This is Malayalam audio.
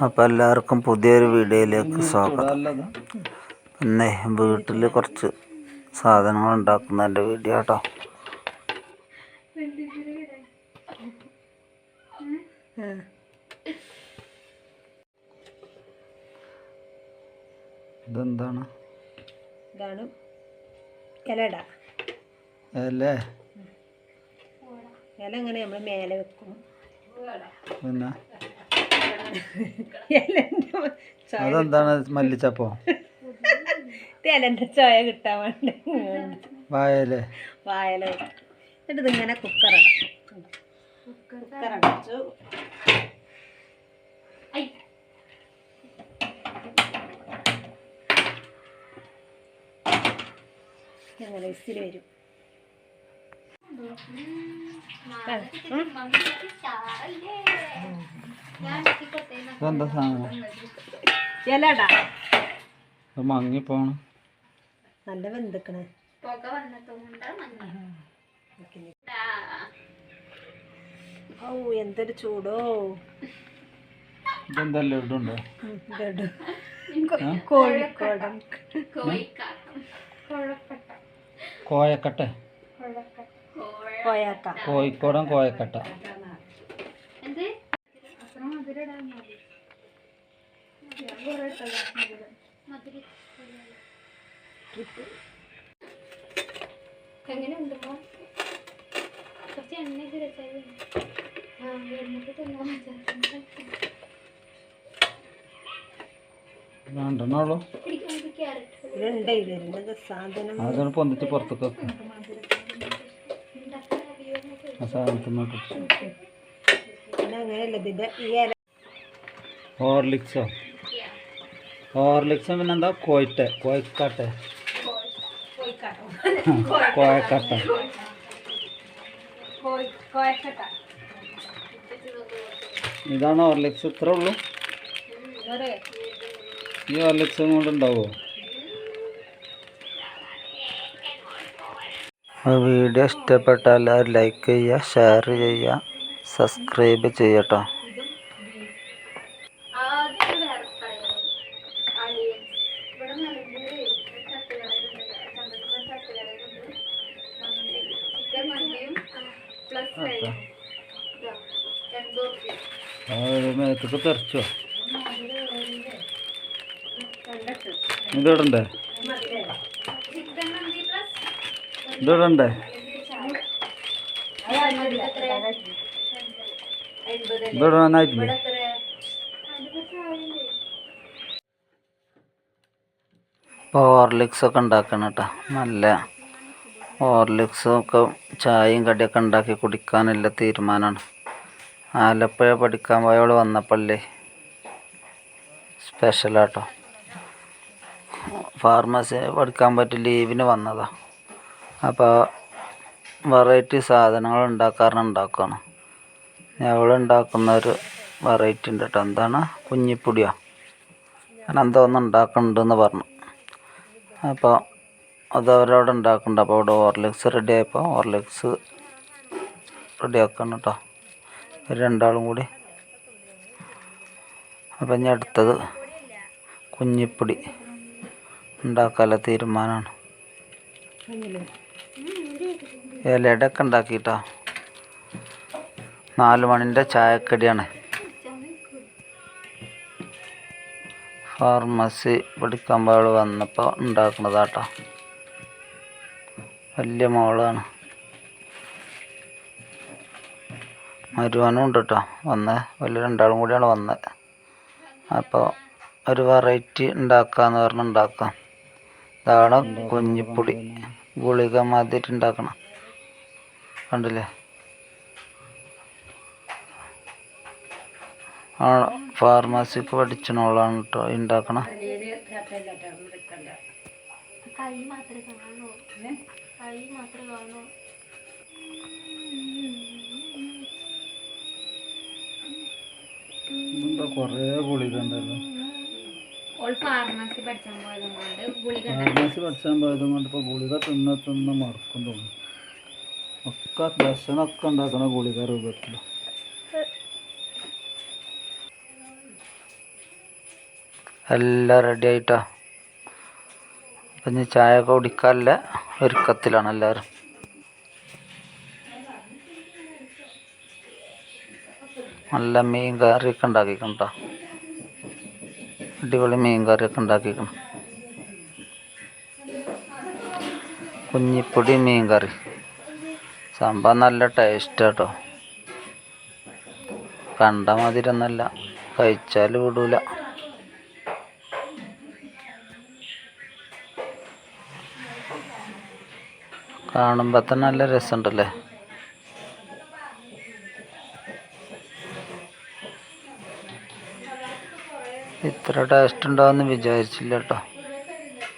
അപ്പോൾ എല്ലാവർക്കും പുതിയൊരു വീഡിയോയിലേക്ക് സ്വാഗതം. പിന്നെ വീട്ടിൽ കുറച്ച് സാധനങ്ങൾ ഉണ്ടാക്കുന്നതിന്റെ വീഡിയോ കേട്ടോ. ഇതെന്താണ്? ഇതാണ് ഇലട ഇല എങ്ങനെ നമ്മൾ മേലെ വെക്കും? പിന്നെ? അതെന്താണ് മല്ലിച്ചപ്പോ? ഇലന്റെ ചോയ കിട്ടാൻ വേണ്ടി വായല. വെക്കും. എന്നിട്ട് ഇതിങ്ങനെ കുക്കറടക്കും കുക്കറടച്ചു ഇങ്ങനെ വിസിൽ വരും. ഇതെന്താ സാധനം ഇലട. ഇത് മങ്ങിപ്പോണ്. നല്ല വെന്തിക്കണേ. ഓ എന്തൊരു ചൂടോ. ഇതെന്താ ലഡുണ്ടോ കോഴിക്കോടം ഇതെടു. കോഴിക്കോടൻ. എന്നിട്ട് കോയക്കട്ട. രണ്ടെണ്ണുള്ളൂ അതാണ് പൊന്നിട്ട് പുറത്തേക്ക് ആ ഇല ഹോർലിക്സോ. ഹോർലിക്സും പിന്നെന്താ? കോയിട്ടെ കോയക്കട്ട. കോയക്കട്ട. ഇതാണ് ഹോർലിക്സ്. ഇത്ര ഉള്ളൂ. ഈ ഹോർലിക്സും കൊണ്ട് ഉണ്ടാവുമോ വീഡിയോ ഇഷ്ടപ്പെട്ടാൽ എല്ലാവരും ലൈക്ക് ചെയ്യുക ഷെയർ ചെയ്യുക സബ്സ്ക്രൈബ് ചെയ്യട്ടോ ആദ്യം ഇതോടണ്ടേ കളയാണ് ഇതിടണ്ടേ ഹോർലിക്സ് ഒക്കെ ഉണ്ടാക്കണം കേട്ടോ നല്ല ഹോർലിക്സും ഒക്കെ ചായയും കടിയൊക്കെ ഉണ്ടാക്കി കുടിക്കാനുള്ള തീരുമാനമാണ് ആലപ്പുഴ പഠിക്കാൻ പോയവൾ വന്നപ്പോഴേ സ്പെഷ്യലാട്ടോ ഫാർമസി പഠിക്കാൻ പറ്റി ലീവിന് വന്നതാ. അപ്പോൾ വെറൈറ്റി സാധനങ്ങൾ ഉണ്ടാക്കാറുണ്ട് ഉണ്ടാക്കുകയാണ് ഉണ്ടാക്കുന്ന ഒരു വെറൈറ്റി ഉണ്ട് കേട്ടോ എന്താണ്? കുഞ്ഞിപ്പൊടിയോ. ഞാൻ എന്തോ ഒന്ന് ഉണ്ടാക്കുന്നുണ്ടെന്ന് പറഞ്ഞു. അപ്പോൾ അത് അവരവിടെ ഉണ്ടാക്കുന്നുണ്ട്. അപ്പോൾ അവിടെ ഹോർലിക്സ് റെഡി ആയപ്പോൾ ഹോർലിക്സ് റെഡി ആക്കണം കേട്ടോ രണ്ടാളും കൂടി. അപ്പം ഞാൻ അടുത്തത് കുഞ്ഞിപ്പൊടി. ഉണ്ടാക്കാനുള്ള തീരുമാനമാണ്. ഇലയുടെ ഒക്കെ ഉണ്ടാക്കിയിട്ടോ. നാല് മണിന്റെ ചായക്കടിയാണ്. ഫാർമസി പഠിക്കാൻ പോയവൾ വന്നപ്പോൾ ഉണ്ടാക്കുന്നതാട്ടോ വലിയ മോളാണ്. മരുവാനും ഉണ്ട് കേട്ടോ വന്ന്. വലിയ രണ്ടാളും കൂടിയാണ് വന്നത് അപ്പോൾ ഒരു വെറൈറ്റി ഉണ്ടാക്കാന്ന് പറഞ്ഞ് ഉണ്ടാക്കാം. ഇതാണ് കുഞ്ഞിപ്പൊടി. ഗുളിക മാതിരി ഉണ്ടാക്കണം. കണ്ടില്ലേ ആ ഫാർമസിക്ക് പഠിച്ചണോളാണ് കേട്ടോ ഉണ്ടാക്കണ കൈ മാത്രമേ കാണൂ കൈ മാത്രമേ കാണൂ കുറേ ഗുളിക ഉണ്ടല്ലോ ഫാർമസി പഠിച്ചാൻ പോയത് കൊണ്ട് ഇപ്പൊ ഫാർമസി ഗുളിക തിന്ന് തിന്ന് മറക്കും തോന്നുന്നു. ഒക്കെ ഭക്ഷണമൊക്കെ ഉണ്ടാക്കണ ഗുളിക രൂപത്തിൽ എല്ലാം റെഡി ആയിട്ടാ. ഇനി ചായ ഒക്കെ കുടിക്കാറില്ല ഒരുക്കത്തിലാണ് എല്ലാവരും. നല്ല മീൻ കറിയൊക്കെ ഉണ്ടാക്കിക്കണ്ടോ അടിപൊളി മീൻ കറിയൊക്കെ ഉണ്ടാക്കിക്കണം. കുഞ്ഞിപ്പൊടി മീൻ കറി. സംഭവം നല്ല ടേസ്റ്റ് കേട്ടോ കണ്ട മാതിരി ഒന്നല്ല കഴിച്ചാൽ വിടൂല. കാണുമ്പോൾ തന്നെ നല്ല രസമുണ്ടല്ലേ? ഇത്ര ടേസ്റ്റ് ഉണ്ടാവുമെന്ന് വിചാരിച്ചില്ല കേട്ടോ